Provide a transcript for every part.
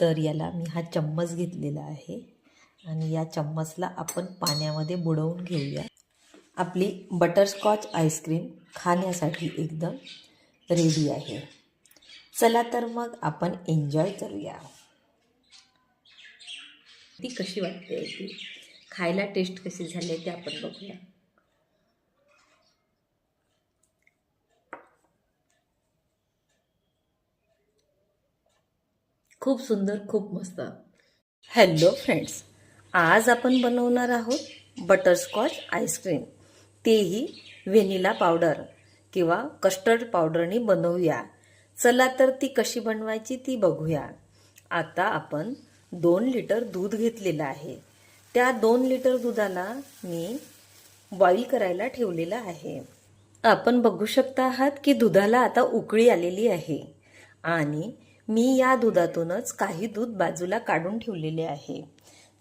तर याला मी हा चम्मच घेतलेला आहे. आणि या चम्मचला आपण पाण्यामध्ये बुडवून घेऊया. आपली बटरस्कॉच आईस्क्रीम खाण्यासाठी एकदम रेडी आहे. चला तर मग आपण एन्जॉय करूया. ती कशी वाटते? ती खायला टेस्ट कशी झाली ते आपण बघूया. खूप सुंदर खूप मस्त. हॅलो फ्रेंड्स आज आपण बनवणार आहोत बटरस्कॉच आईस्क्रीम तेही व्हेनिला पावडर किंवा कस्टर्ड पावडरनी बनवूया. चला तर ती कशी बनवायची ती बघूया. आता आपण दोन लिटर दूध घेतलेलं आहे. त्या दोन लिटर दुधाला मी बॉईल करायला ठेवलेलं आहे. आपण बघू शकता आहात की दुधाला आता उकळी आलेली आहे. आणि मी या दुधातूनच काही दूध बाजूला काढून ठेवलेले आहे.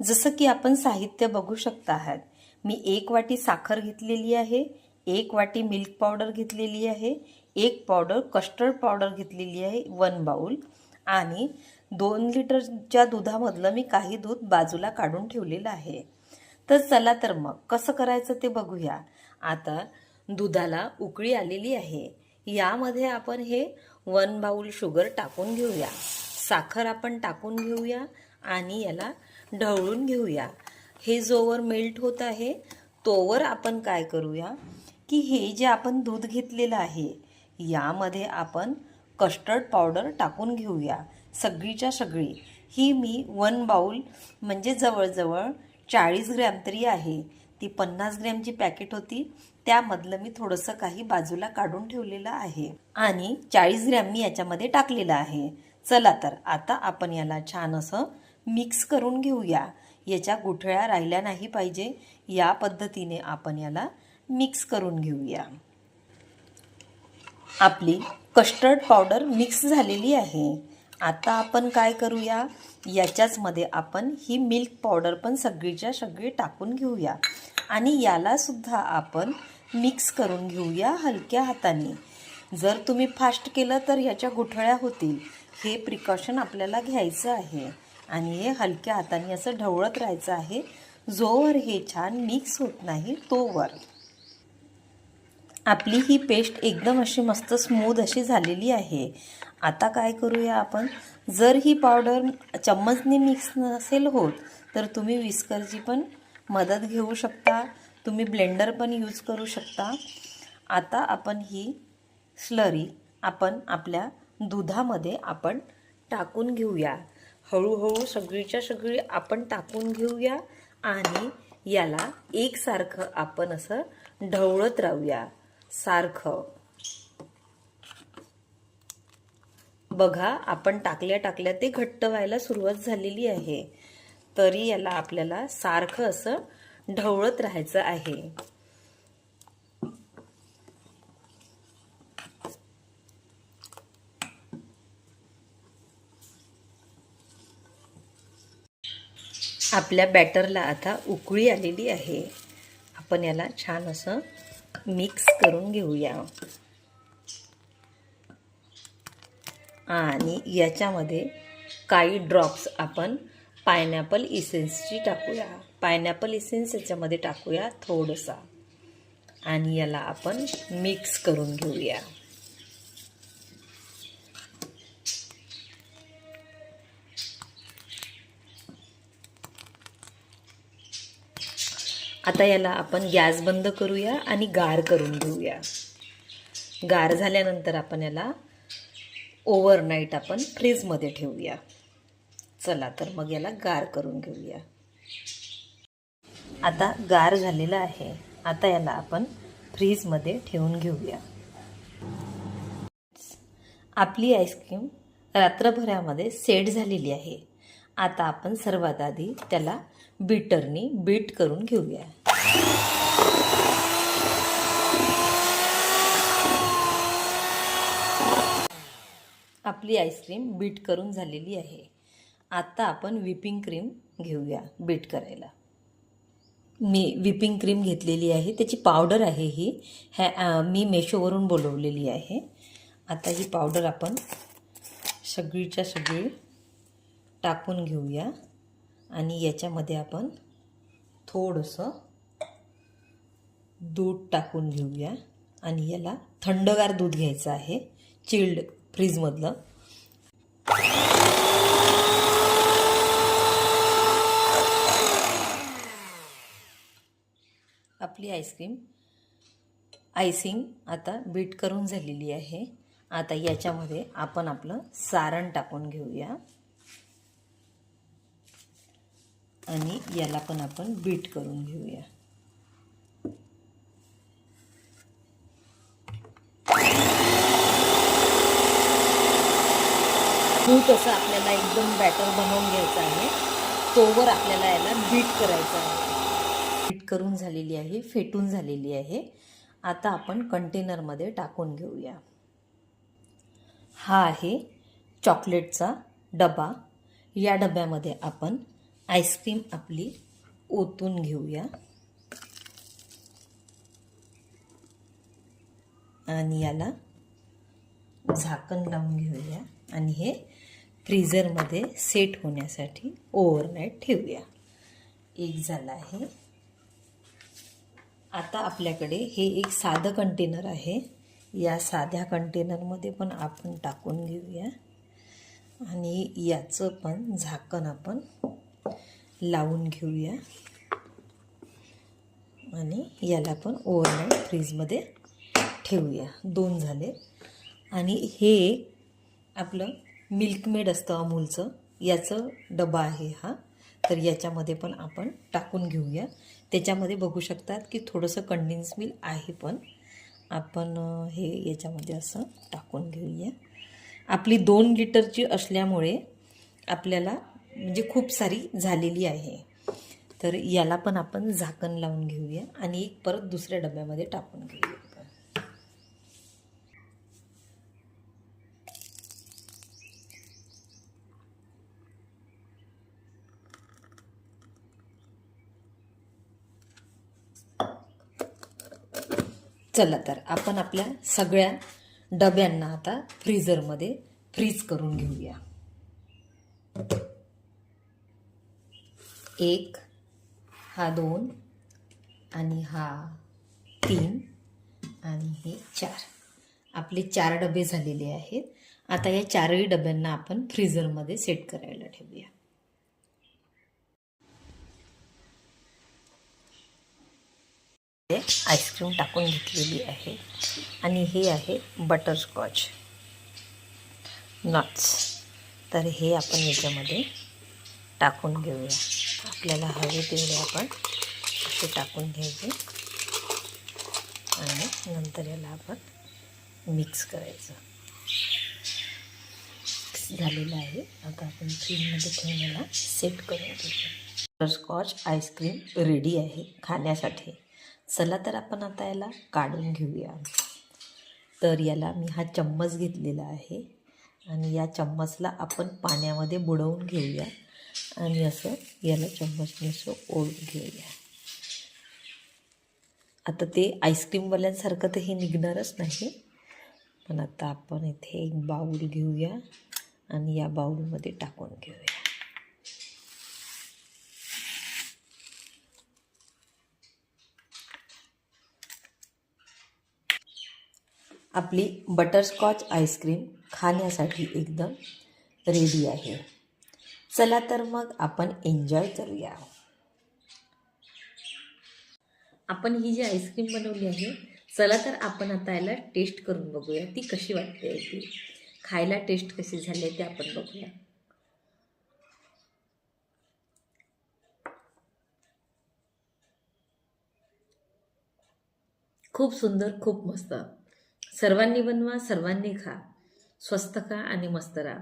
जसं की आपण साहित्य बघू शकता आहात मी एक वाटी साखर घेतलेली आहे एक वाटी मिल्क पावडर घेतलेली आहे एक पावडर कस्टर्ड पावडर घेतलेली आहे वन बाउल. आणि दोन लिटरच्या दुधामधलं मी काही दूध बाजूला काढून ठेवलेलं आहे. तर चला तर मग कसं करायचं ते बघूया. आता दुधाला उकळी आलेली आहे. यामध्ये आपण हे वन बाउल शुगर टाकून घेऊया. साखर आपण टाकून घेऊया आणि याला ढवळून घेऊया. हे जोवर मेल्ट होत आहे तोवर आपण काय करूया की हे जे आपण दूध घेतलेलं आहे यामध्ये आपण कस्टर्ड पावडर टाकून घेऊया. सगळीच्या सगळी. ही मी वन बाउल म्हणजे जवळजवळ चाळीस ग्रॅम तरी आहे. ती पन्नास ग्रॅमची पॅकेट होती. त्यामधलं मी थोडंसं काही बाजूला काढून ठेवलेलं आहे. आणि चाळीस ग्रॅम मी याच्यामध्ये टाकलेलं आहे. चला तर आता आपण याला छान असं मिक्स करून घेऊया. याच्या गुठळ्या राहिल्या नाही पाहिजे. या पद्धतीने आपण याला मिक्स करून घेऊया. आपली कस्टर्ड पावडर मिक्स झालेली आहे. आता आपण काय करूया? याच्याचमध्ये आपण ही मिल्क पावडर पण सगळीच्या सगळी टाकून घेऊया. आणि यालासुद्धा आपण मिक्स करून घेऊया हलक्या हाताने. जर तुम्ही फास्ट केलं तर ह्याच्या गुठळ्या होतील. हे प्रिकॉशन आपल्याला घ्यायचं आहे. आणि हे हलक्या हाताने असं ढवळत राहायचं आहे. जोवर हे छान मिक्स होत नाही तोवर. आपली ही पेस्ट एकदम अशी मस्त स्मूथ अशी झालेली आहे. आता काय करूया आपण? जर ही पावडर चम्मचने मिक्स नसेल होत तर तुम्ही विस्करची पण मदत घेऊ शकता तुम्ही ब्लेंडर पण यूज करू शकता. आता आपण ही स्लरी आपण आपल्या दुधामध्ये आपण टाकून घेऊया. हळूहळू सगळीच्या सगळी आपण टाकून घेऊया आणि याला एकसारखं आपण असं ढवळत राहूया. सारखं. बघा आपण टाकल्या टाकल्या ते घट्ट व्हायला सुरुवात झालेली आहे. तरी याला आपल्याला सारखं असं ढवळत राहायचं आहे. आपल्या बॅटरला आता उकळी आलेली आहे. आपण याला छान असं मिक्स करून घेऊया. आणि याच्यामध्ये काही ड्रॉप्स आपण पायनॅपल इसेन्सची टाकूया. पायनॅपल इसेन्स याच्यामध्ये टाकूया थोडंसा. आणि याला आपण मिक्स करून घेऊया. आता याला आपण गॅस बंद करूया आणि गार करून घेऊया. गार झाल्यानंतर आपण याला ओव्हरनाईट आपण फ्रीजमध्ये ठेवूया. चला तर मग याला गार करून घेऊया. आता गार झालेला आहे. आता याला आपण फ्रीजमध्ये ठेवून घेऊया. आपली आईस्क्रीम रात्रभरामध्ये सेट झालेली आहे. आता आपण सर्वात आधी त्याला बीटरनी बीट करून घेऊया. आपली आईस्क्रीम बीट करून झालेली आहे. आत्ता आपण व्हिपिंग क्रीम घेऊया बीट करायला. मी व्हिपिंग क्रीम घेतलेली आहे त्याची पावडर आहे ही. ह्या मी मेशोवरून बोलवलेली आहे. आता ही पावडर आपण सगळीच्या सगळी टाकून घेऊया. आणि याच्यामध्ये आपण थोडंसं दूध टाकून घेऊया. आणि याला थंडगार दूध घ्यायचं आहे चिल्ड फ्रीजमधलं आपली आईस्क्रीम. आयसिंग आता बीट करून झालेली आहे. आता याच्यामध्ये आपण आपलं सारण टाकून घेऊया. आणि याला पण आपण बीट करून घेऊया. दूध असं आपल्याला एकदम बॅटर बनवून घ्यायचं आहे. तोवर आपल्याला याला बीट करायचं आहे. करून झालेली आहे फेटून झालेली आहे. आता आपण कंटेनरमध्ये टाकून घेऊया. हा आहे चॉकलेटचा डबा. या डब्यामध्ये आपण आईस्क्रीम आपली ओतून घेऊया. आणि याला झाकण लावून घेऊया. आणि हे फ्रीझरमध्ये सेट होण्यासाठी ओव्हरनाईट ठेवूया. एक झाला आहे. आता आपल्याकडे हे एक साधं कंटेनर आहे. या साध्या कंटेनरमध्ये पण आपण टाकून घेऊया. आणि याचं पण झाकण आपण लावून घेऊया. आणि याला पण ओव्हरनाईट फ्रीजमध्ये ठेवूया. दोन झाले. आणि हे आपलं मिल्कमेड असतं अमूलचं. याचं डबा आहे हा. तर याच्यामध्ये पण आपण टाकून घेऊया. त्याच्यामध्ये बघू शकतात की थोडंसं कंडेन्स मिल्क आहे पण. आपण हे याच्यामध्ये असं टाकून घेऊया. आपली दोन लिटरची असल्यामुळे आपल्याला म्हणजे खूप सारी झालेली आहे. तर याला पण आपण झाकण लावून घेऊया आणि एक परत दुसऱ्या डब्यामध्ये टाकून घेऊया. चला तर आपण आपल्या सगळ्या डब्यांना आता फ्रीझरमध्ये फ्रीज करून घेऊया. एक हा दोन आणि हा तीन आणि हे चार. आपले चार डबे झालेले आहेत. आता या चारही डब्यांना आपण फ्रीझरमध्ये सेट करायला ठेवूया. आईस्क्रीम टाकून घेतलेली आहे. आणि हे आहे बटरस्कॉच. नट्स. तर हे आपण याच्यामध्ये टाकून घेऊया. आपल्याला हवे तेवढे आपण असे टाकून घ्यायचे. आणि नंतर याला आपण मिक्स करायचं. मिक्स झालेलं आहे. आता आपण फ्रीजमध्ये ठेवून याला सेट करून घेऊ बटरस्कॉच आईस्क्रीम रेडी आहे खाण्यासाठी. चला तर आपण आता याला काढून घेऊया. तर याला मी हा चम्मच घेतलेला आहे. आणि या चम्मचला आपण पाण्यामध्ये बुडवून घेऊया. आणि असं याला चम्मचने असं ओढून घेऊया. आता ते आईस्क्रीमवाल्यांसारखं तर हे निघणारच नाही. पण आता आपण इथे एक बाऊल घेऊया आणि या बाऊलमध्ये टाकून घेऊया. आपली बटरस्कॉच आईस्क्रीम खाण्यासाठी एकदम रेडी आहे. चला तर मग आपण एन्जॉय करूया. आपण ही जी आईस्क्रीम बनवली आहे चला तर आपण आता याला टेस्ट करून बघूया. ती कशी वाटते ती? खायला टेस्ट कशी झाली आहे ते आपण बघूया. खूप सुंदर खूप मस्त. सर्वांनी बनवा सर्वांनी खा. स्वस्त खा आणि मस्त राहा.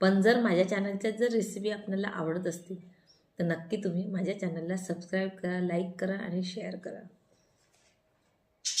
पण जर माझ्या चॅनलच्या जर रेसिपी आपल्याला आवडत असतील तर नक्की तुम्ही माझ्या चॅनलला सबस्क्राईब करा लाईक करा आणि शेअर करा.